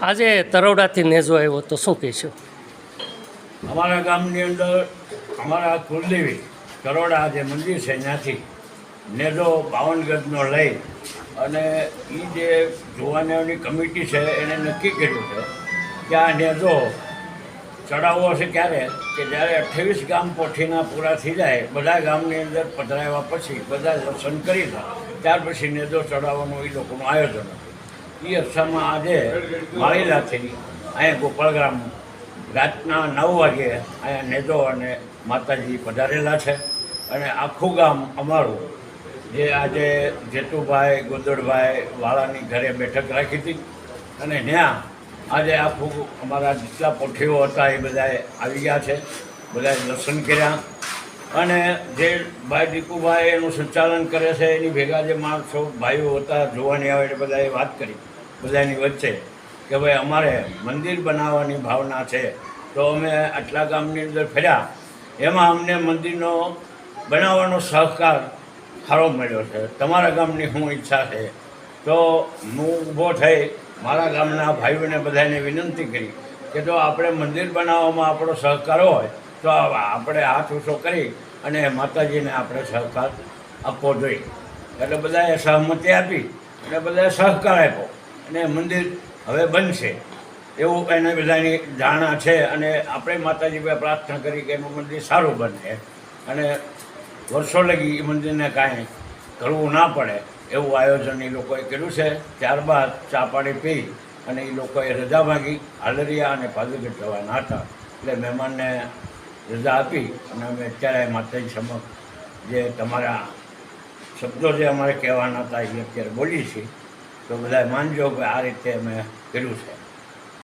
આજે તરોડાથી નેજો આવ્યો તો શું કહેશો? અમારા ગામની અંદર અમારા કુલદેવી તરોડા જે મંદિર છે ત્યાંથી નેજો બાવન ગજનો લઈ અને એ જે જોવાનીઓની કમિટી છે એણે નક્કી કર્યું છે કે આ નેજો ચડાવવો છે ક્યારે? કે જ્યારે અઠ્ઠાવીસ ગામ પોઠીના પૂરા થઈ જાય, બધા ગામની અંદર પધરાવ્યા પછી બધા દર્શન કરી લે, ત્યાર પછી નેજો ચડાવવાનું એ લોકોનું આયોજન હતું. એ અરસામાં આજે માળીલાથી અહીંયા ગોપાલગ્રામ રાતના નવ વાગે અહીંયા નેજો અને માતાજી પધારેલા છે. અને આખું ગામ અમારું, જે આજે જેતુભાઈ ગોદડભાઈ વાળાની ઘરે બેઠક રાખી હતી. અને ત્યાં આજે આખું અમારા જેટલા પોઠીઓ હતા એ બધાએ આવી ગયા છે. બધાએ દર્શન કર્યા. અને જે ભાઈ દીપુભાઈ એનું સંચાલન કરે છે, એની ભેગા જે માણસો, ભાઈઓ હતા, જોવાની આવે એટલે બધાએ વાત કરી. બધાની વચ્ચે કે ભાઈ અમારે મંદિર બનાવવાની ભાવના છે. તો અમે આટલા ગામની અંદર ફર્યા. એમાં અમને મંદિરનો બનાવવાનો સહકાર સારો મળ્યો છે. તમારા ગામની શું ઈચ્છા છે. તો હું ઊભો થઈ મારા ગામના ભાઈઓને બધાને વિનંતી કરી કે જો આપણે મંદિર બનાવવામાં આપણો સહકાર હોય તો આપણે હાથ ઊંચો કરી અને માતાજીને આપણે સહકાર આપવો જોઈએ. એટલે બધાએ સહમતિ આપી અને બધાએ સહકાર આપ્યો. અને મંદિર હવે બનશે. એવું એને બધાની ધારણા છે અને આપણે માતાજી પ્રાર્થના કરી કે એનું મંદિર સારું બને. અને વર્ષો લગી એ મંદિરને કાંઈ કરવું ના પડે એવું આયોજન એ લોકોએ કર્યું છે. ત્યારબાદ ચા પાણી પી અને એ લોકોએ રજા માગી, હાલરિયા અને પાદરગઢ જવાના હતા. એટલે મહેમાનને રજા આપી અને અમે અત્યારે માતાજી સમક્ષ જે તમારા શબ્દો જે અમારે કહેવાના હતા એ અત્યારે બોલી છીએ. તો બધા માનજો કે આ રીતે અમે કર્યું છે.